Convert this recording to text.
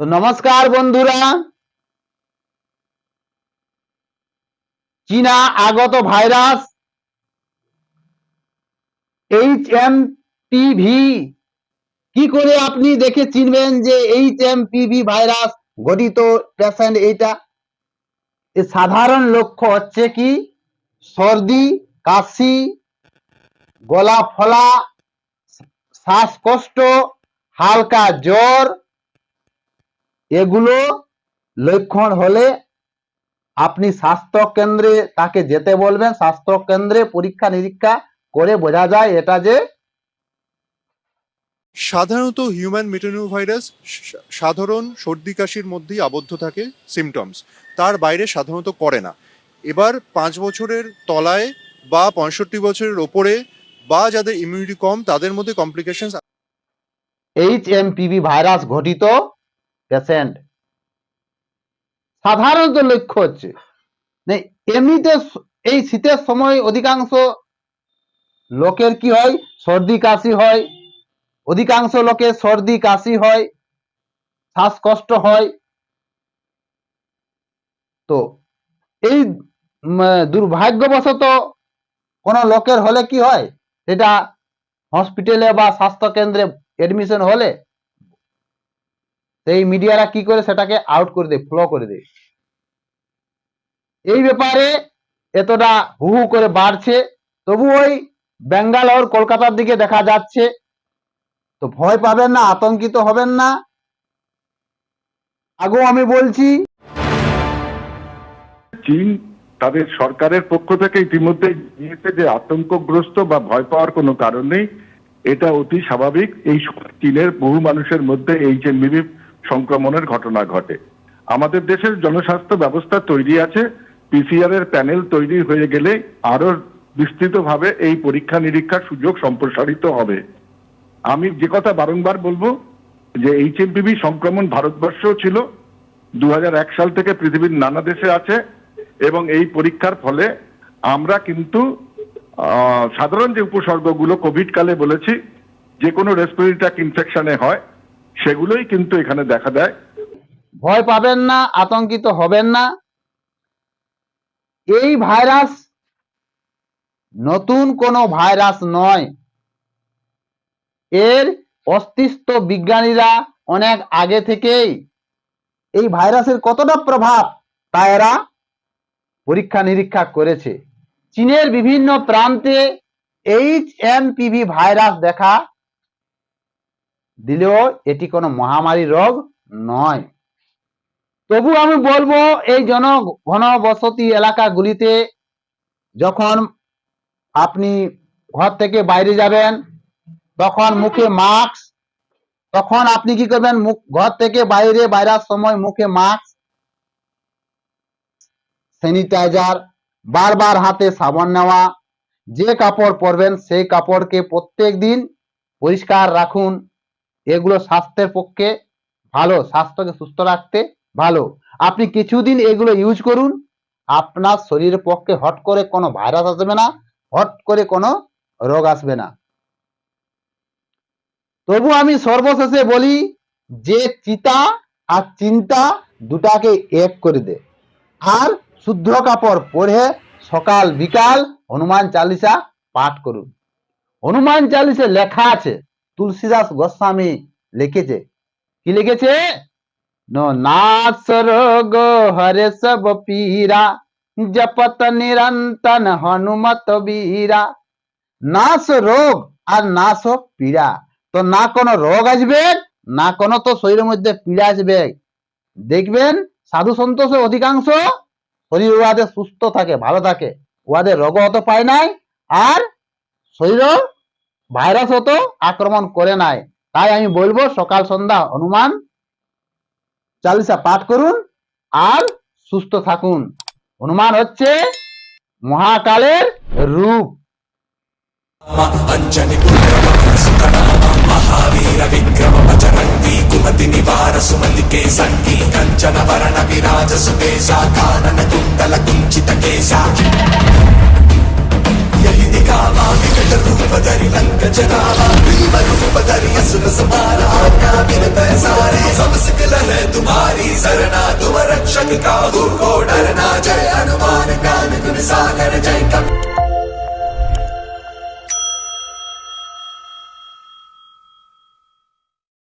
তো নমস্কার বন্ধুরা। চীনা আগত ভাইরাস এইচ এম পিভি কি করে আপনি দেখে চিনবেন যে এইচ এম পিভি ভাইরাস ঘটিত পেশেন্ট এইটা? সাধারণ লক্ষ্য হচ্ছে কি? সর্দি, কাশি গলা ফলা শ্বাসকষ্ট, হালকা জ্বর এগুলো লক্ষণ হলে আপনি স্বাস্থ্য কেন্দ্রে তাকে যেতে বলবেন স্বাস্থ্য কেন্দ্রে পরীক্ষা নিরীক্ষা করে বোঝা যায় এটা যে সাধারণত হিউম্যান মেটানোভাইরাস সাধারণ সর্দি কাশির মধ্যেই আবদ্ধ থাকে সিমটমস তার বাইরে সাধারণত করে না। এবার পাঁচ বছরের তলায় বা পঁয়ষট্টি বছরের ওপরে বা যাদের ইমিউনিটি কম তাদের মধ্যে complication H M PV virus ঘটিত পেশেন্ট। সাধারণত লক্ষ্য হচ্ছে এমনিতে এই শীতের সময় অধিকাংশ লোকের কি হয়? সর্দি, কাশি হয়। অধিকাংশ লোকের সর্দি, কাশি হয়, শ্বাসকষ্ট হয়। তো এই দুর্ভাগ্যবশত কোনো লোকের হলে কি হয়? সেটা হসপিটালে বা স্বাস্থ্য কেন্দ্রে এডমিশন হলে সেই মিডিয়ারা কি করে সেটাকে আউট করে দেয় ফ্লো করে দেয়। এই ব্যাপারে এতটা হু হু করে বাড়ছে, তবু ওই ব্যাঙ্গালোর, কলকাতার দিকে দেখা যাচ্ছে। তো ভয় পাবেন না, আতঙ্কিত হবেন না। আগেও আমি বলছি, চীন তাদের সরকারের পক্ষ থেকে ইতিমধ্যে নিয়েছে যে আতঙ্কগ্রস্ত বা ভয় পাওয়ার কোনো কারণ নেই। এটা অতি স্বাভাবিক। এই চীনের বহু মানুষের মধ্যে এইচ সংক্রমণের ঘটনা ঘটে। আমাদের দেশের জনস্বাস্থ্য ব্যবস্থা তৈরি আছে পিসিআর এর প্যানেল তৈরি হয়ে গেলে আরও বিস্তৃতভাবে এই পরীক্ষা নিরীক্ষার সুযোগ সম্প্রসারিত হবে। আমি যে কথা বারংবার বলব, যে এইচএমপিভি সংক্রমণ ভারতবর্ষও ছিল দু হাজার এক সাল থেকে পৃথিবীর নানা দেশে আছে, এবং এই পরীক্ষার ফলে আমরা কিন্তু সাধারণ যে উপসর্গগুলো কোভিড কালে বলেছি, যে কোনো রেসপিরেটরি ইনফেকশনে হয় সেগুলোই কিন্তু এখানে দেখা দেয়। ভয় পাবেন না, আতঙ্কিত হবেন না। এই ভাইরাস নতুন কোনো ভাইরাস নয়। এর অস্তিত্ব বিজ্ঞানীরা অনেক আগে থেকেই। এই ভাইরাসের কতটা প্রভাব তা এরা পরীক্ষা নিরীক্ষা করেছে। চীনের বিভিন্ন প্রান্তে এইচ এম পিভি ভাইরাস দেখা দিলেও এটি কোনো মহামারী রোগ নয়। তবু আমি বলব, এই জন ঘনবসতি এলাকাগুলিতে যখন আপনি ঘর থেকে বাইরে যাবেন, তখন মুখে মাস্ক, তখন আপনি কি করবেন, মুখ, ঘর থেকে বাইরে, বাইরার সময় মুখে মাস্ক, স্যানিটাইজার, বারবার হাতে সাবান নেওয়া, যে কাপড় পরবেন সেই কাপড়কে প্রত্যেক দিন পরিষ্কার রাখুন। এগুলো স্বাস্থ্যের পক্ষে ভালো, স্বাস্থ্যকে সুস্থ রাখতে ভালো। আপনি কিছুদিন এগুলো ইউজ করুন, আপনার শরীরের পক্ষে হট করে কোনো ভাইরাস আসবে না, হট করে কোনো রোগ আসবে না। তবু আমি সর্বশেষে বলি, যে চিতা আর চিন্তা দুটাকে এক করে দে। আর শুদ্ধ কাপড় পরে সকাল বিকাল হনুমান চালিসা পাঠ করুন। হনুমান চালিসে লেখা আছে তুলসীদাস গোস্বামী লিখেছে কি লিখেছে नो नास रोग हरे सब पीरा जपत निरंतन हनुमत বীরা নাশ রোগ আর নাশ হোক পীড়া তো না কোনো রোগ আসবে না কোনো তো শরীরের মধ্যে পীড়া আসবে দেখবেন সাধু সন্তোষ অধিকাংশ শরীর উহাদের সুস্থ থাকে ভালো থাকে উহাদের রোগ অত পায় নাই আর শরীর ভাইরাস অত আক্রমণ করে নাই তাই আমি বলবো সকাল সন্ধ্যা হনুমান চালিসা পাঠ করুন আর সুস্থ থাকুন হনুমান হচ্ছে মহাকালের রূপ అంజని పుత్రమసుకనామ మహావీర విక్రమ బజరంగి కుమతి నివార సుమతి కేసంగి కంచన వరణ విరాజ సుకేశ కానన కుండల కుంచిత కేశ యహి దిగామా వికట जनावा दीवार को बदरिया सुन समारा, काबिल पैसारे। सब सिकल है तुम्हारी, सरना तुम रक्षक का को डरना। जय हनुमान कान गुण सागर, जय कप